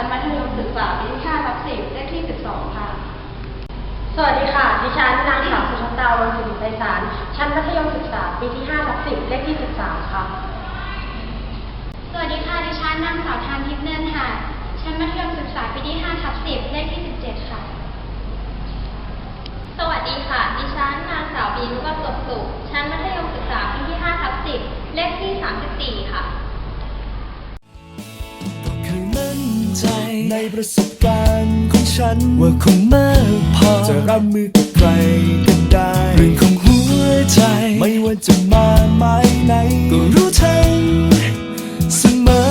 ชั้นมัธยมศึกษาปีที่5ทับ10เลขที่ 12 ค่ะ สวัสดีค่ะ ดิฉันนางสาวสุชาตาวังศิริไพศาล ชั้นมัธยมศึกษาปีที่5ทับ10เลขที่ 13 ค่ะ สวัสดีค่ะ ดิฉันนางสาวทานทิพย์เนินหาดชั้นมัธยมศึกษาปีที่5ทับ10เลขที่ 17 ค่ะ สวัสดีค่ะ ดิฉันนางสาวบีนุประสบสุข ชั้นมัธยมศึกษาปีที่5ทับ10เลขที่ 34 ค่ะ ใจในประสบการณ์ของฉัน ว่าคงมากพอ จะรับมือกับใครก็ได้เรื่องของหัวใจ ไม่ว่าจะมาไม้ไหน ก็รู้ทันเสมอ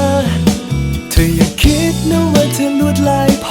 เธออย่าคิดนะว่าเธอลวดลายพ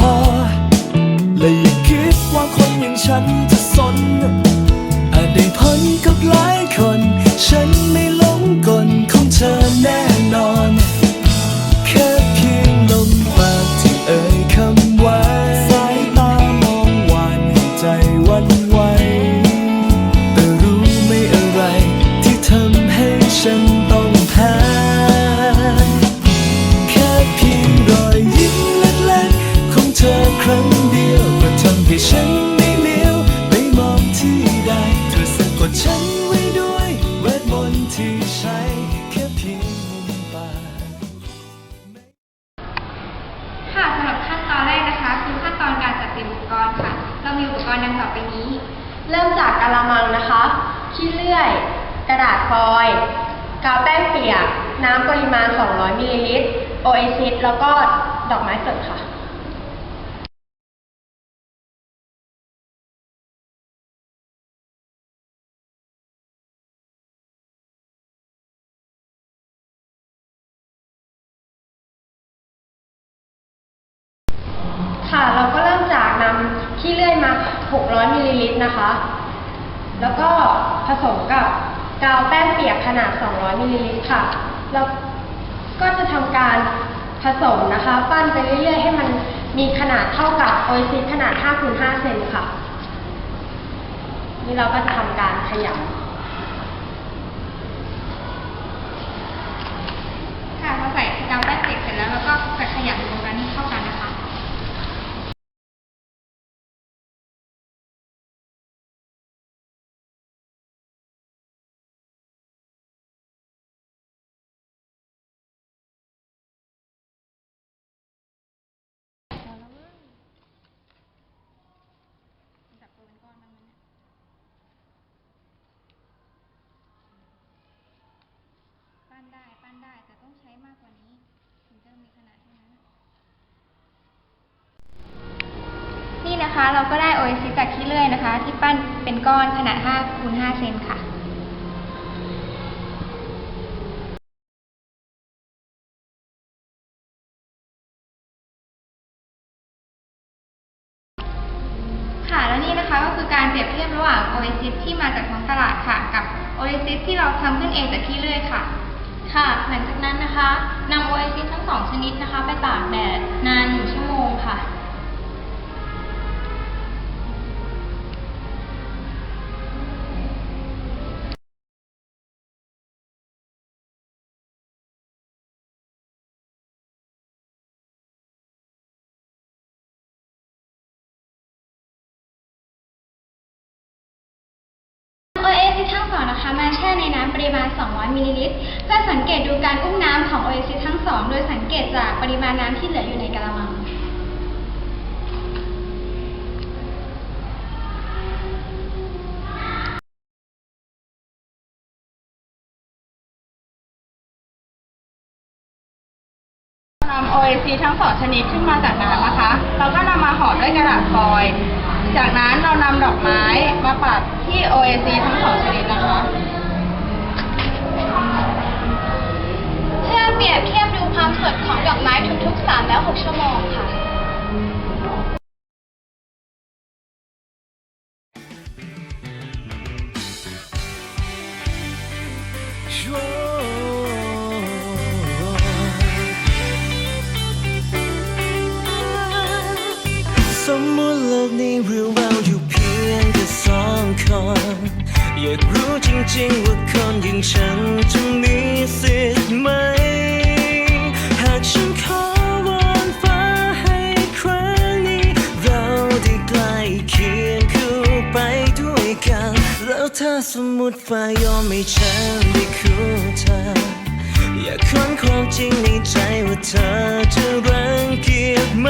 ดังต่อไปนี้ เริ่มจากกะละมังนะคะขี้เลื่อย กระดาษฟอยล์กาวแป้งเปียก น้ำปริมาณ 200มิลลิลิตร โอเอซิสแล้วก็ดอกไม้สดค่ะค่ะ เราก็เริ่มจากนำขี้เลื่อยมา 600มิลลิลิตรนะคะ แล้วก็ผสมกับกาวแป้งเปียกขนาด 200มิลลิลิตรค่ะ แล้วก็จะทำการผสมนะคะ ปั้นไปเรื่อยๆ ให้มันมีขนาดเท่ากับโอซิขนาด5คูณ5เซนค่ะ นี่เราก็จะทำการขยำ ค่ะพอใส่กาวแป้งเสร็จเสร็จแล้วเราก็จะขยำรวมกันให้เข้ากันนะคะ ปั้น ได้ แต่ต้องใช้มากกว่านี้ ถึงจะมีขนาดเท่านั้น นี่นะคะเราก็ได้โอเอซิสจากขี้เลื่อยนะคะ ที่ปั้นเป็นก้อนขนาด5คูณ5เซนค่ะค่ะแล้วนี่นะคะก็คือการเปรียบเทียบระหว่างโอเอซิสที่มาจากท้องตลาดค่ะ กับโอเอซิสที่เราทำขึ้นเองจากขี้เลื่อยค่ะ ค่ะ หลังจากนั้นนะคะนำโอเอซิสทั้งสองชนิดนะคะ ไปตากแดดนานหนึ่งชั่วโมงค่ะ ปริมาณ 200 มิลลิลิตร เพื่อสังเกตดูการอุ้มน้ำของโอเอซิสทั้งสอง โดยสังเกตจากปริมาณน้ำที่เหลืออยู่ในกะละมัง นำ OAC ทั้งสองชนิดขึ้นมาจากน้ำนะคะ เราก็นำมาห่อด้วยกระดาษฟอยล์ จากนั้นเรานำดอกไม้มาปักที่ OAC ทั้งสองชนิดนะคะ ความสดของดอกไม้ทุกๆ3แล้ว6ชั่วโมงค่ะ สมมุติโลกนี้เรื่องเราอยู่เพียงแค่สองคน อยากรู้จริงๆว่าคนอย่างฉันจะมีสิทธิ์ไหม สมมติฟ้ายอมให้ฉันได้คู่เธอ อยากค้นความจริงในใจว่าเธอจะรังเกียจไหม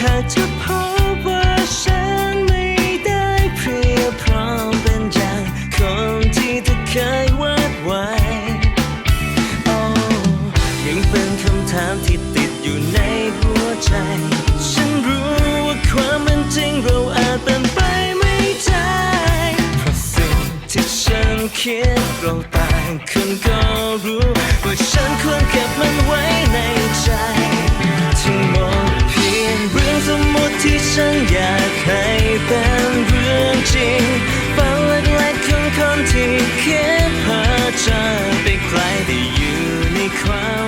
หากเธอพบว่าฉันไม่ได้เพรียบพร้อมเป็นอย่างคนที่เธอเคยวาดไว้โอ้ยังเป็นคำถามที่ติดอยู่ในหัวใจ ฉันรู้ว่าความ คิดเราต่างคนก็รู้ว่าฉันควรเก็บมันไว้ในใจทั้งหมดเพียงเรื่องสมมติที่ฉันอยากให้เป็นเรื่องจริงฝันเล็กๆของคนที่คิดพาเจอไปไกลได้อยู่ในความ